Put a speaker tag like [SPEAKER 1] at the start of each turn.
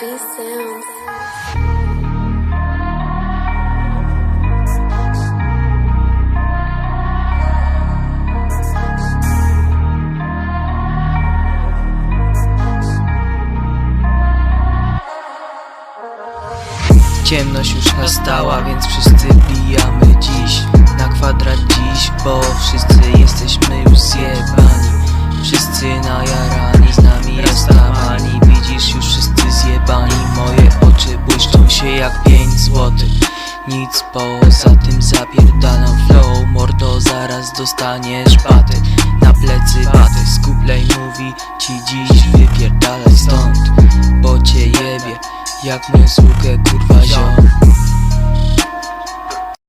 [SPEAKER 1] Ciemność już nastała, więc wszyscy bijamy dziś. Na kwadrat dziś, bo wszyscy jesteśmy już zjebani. Wszyscy najarani, z Moje oczy błyszczą się jak pięć złotych. Nic poza tym zapierdalam flow. Mordo, zaraz dostaniesz baty. Na plecy baty. Skuplej mówi ci dziś wypierdalaj stąd Bo cię jebie. Jak mnie sługę kurwa ziom